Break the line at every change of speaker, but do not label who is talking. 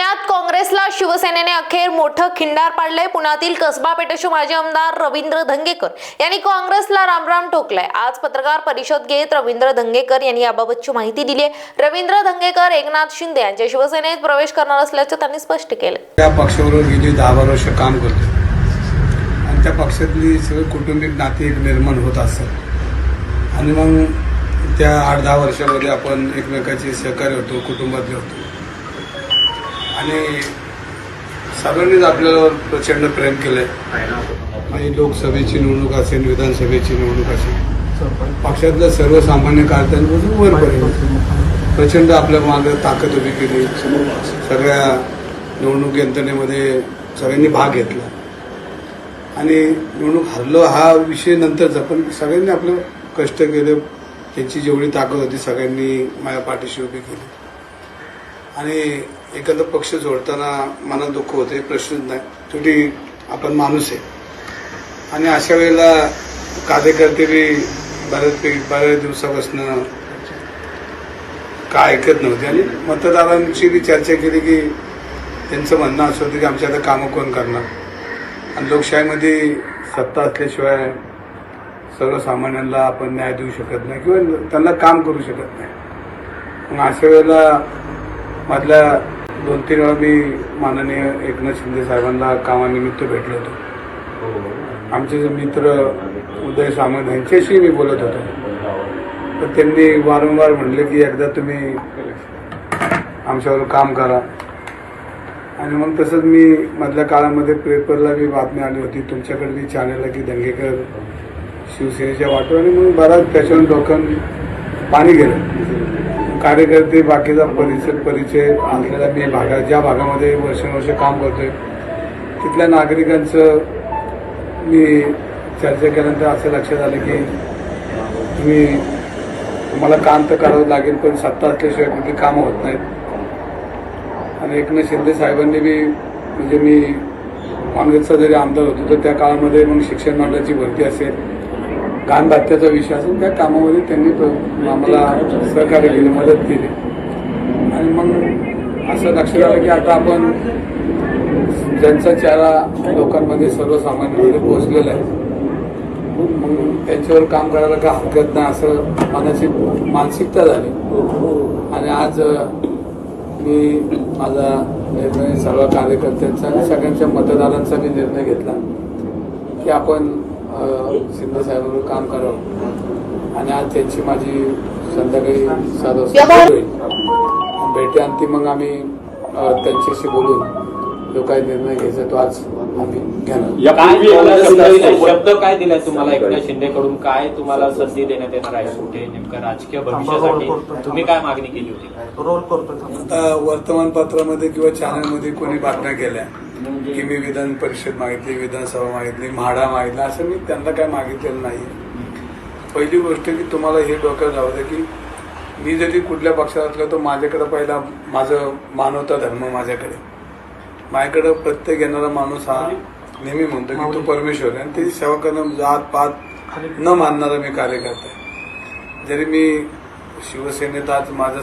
पुण्यात काँग्रेसला शिवसेनेने अखेर मोठं खिंडार पाडलंय. पुण्यातील कसबा पेठेचे माजी आमदार रवींद्र धंगेकर यांनी काँग्रेसला रामराम ठोकलाय. आज पत्रकार परिषद घेत रवींद्र धंगेकर यांनी याबाबतची माहिती दिली आहे रवींद्र धंगेकर एकनाथ शिंदे यांच्या शिवसेनेत प्रवेश करणार असल्याचं त्यांनी स्पष्ट केलं
त्या पक्षावरून गेली दहा बारा वर्ष काम करतो आणि त्या पक्षातली सगळी कौटुंबिक नाती निर्माण होत असतात. आणि मग त्या आठ दहा वर्षामध्ये आपण एकमेकाचे सहकार्य होतो कुटुंबातले होतो. आणि सर्वांनीच आपल्यावर प्रचंड प्रेम केलंय. आणि लोकसभेची निवडणूक असेल विधानसभेची निवडणूक असेल पक्षातल्या सर्वसामान्य कार्यकर्त्यांपासून वरपर्यंत प्रचंड आपल्या मागे ताकद उभी केली. सगळ्या निवडणूक यंत्रणेमध्ये सगळ्यांनी भाग घेतला. आणि निवडणूक हरलो हा विषय नंतरचा पण सगळ्यांनी आपलं कष्ट केले. त्यांची जेवढी ताकद होती सगळ्यांनी माझ्या पाठीशी उभी केली. आणि एखादा पक्ष जोडताना मनात दुःख होते प्रश्नच नाही. शेवटी आपण माणूस आहे. आणि अशा वेळेला कार्यकर्ते बी बऱ्याचपैकी बऱ्याच दिवसापासून काय ऐकत नव्हते. आणि मतदारांची बी चर्चा केली की त्यांचं म्हणणं असं होतं की आमच्या आता कामं कोण करणार? आणि लोकशाहीमध्ये सत्ता असल्याशिवाय सर्वसामान्यांना आपण न्याय देऊ शकत नाही किंवा त्यांना काम करू शकत नाही. मग अशा वेळेला मधल्या दोन तीन वेळा मी माननीय एकनाथ शिंदे साहेबांना कामानिमित्त भेटलो होतो. आमचे जे मित्र उदय सामंत यांच्याशी मी बोलत होतो. तर त्यांनी वारंवार म्हणले की एकदा तुम्ही आमच्यावर काम करा. आणि मग तसंच मी मधल्या काळामध्ये पेपरला बी बातमी आली होती तुमच्याकडे बी चॅनलला की दंगेकर शिवसेनेच्या वाटो आणि मग बराच त्याच्यावर डोकं पाणी गेलं. कार्यकर्ते बाकीचा परिसर परिचय असलेल्या मी भागा ज्या भागामध्ये वर्षानुवर्षे काम करतोय तिथल्या नागरिकांचं मी चर्चा केल्यानंतर असं लक्षात आलं की तुम्ही तुम्हाला काम तर करावं लागेल पण सत्ता असल्याशिवाय कुठली कामं होत नाहीत. आणि एकनाथ शिंदे साहेबांनी बी म्हणजे मी काँग्रेसचा जरी आमदार होतो तर त्या काळामध्ये मग शिक्षण मंडळाची भरती असेल घाण भत्त्याचा विषय असून त्या कामामध्ये त्यांनी तो आम्हाला सहकार्य केलं मदत केली. आणि मग असं लक्षात आलं की आता आपण ज्यांचा चेहरा लोकांमध्ये सर्वसामान्यांमध्ये पोहोचलेला आहे मग त्यांच्यावर काम करायला काय हरकत नाही असं मनाची मानसिकता झाली. आणि आज मी माझा निर्णय सर्व कार्यकर्त्यांचा आणि सगळ्यांच्या मतदारांचा मी निर्णय घेतला की आपण साहेबांवर काम करावं. आणि आज त्यांची माझी संध्याकाळी सात वाजता भेट होईल. भेटे अंती मग आम्ही त्यांच्याशी बोलून जो काही निर्णय घ्यायचा तो आज आम्ही घेणार.
शब्द काय दिलाय तुम्हाला एकनाथ शिंदेकडून? काय तुम्हाला संधी. देण्यात येणार आहे? कुठे? नेमकं राजकीय भविष्यासाठी तुम्ही काय मागणी केली होती?
रोल करतो.
आता वर्तमानपत्रामध्ये किंवा चॅनलमध्ये कोणी बातम्या केल्या. की मी विधान परिषद मागितली विधानसभा मागितली म्हाडा मागितला असं मी त्यांना काय मागितलेलं नाही. पहिली गोष्ट की तुम्हाला हे डोक्यात राहू दे की मी जरी कुठल्या पक्षात असलो तर माझ्याकडे पहिला माझं मानवता धर्म माझ्याकडे. माझ्याकडे प्रत्येक येणारा माणूस हा नेहमी म्हणतो की तो परमेश्वर आहे आणि त्याची सेवा करणं जात पात न मानणारा मी कार्यकर्ता आहे. जरी मी शिवसेनेत आज माझं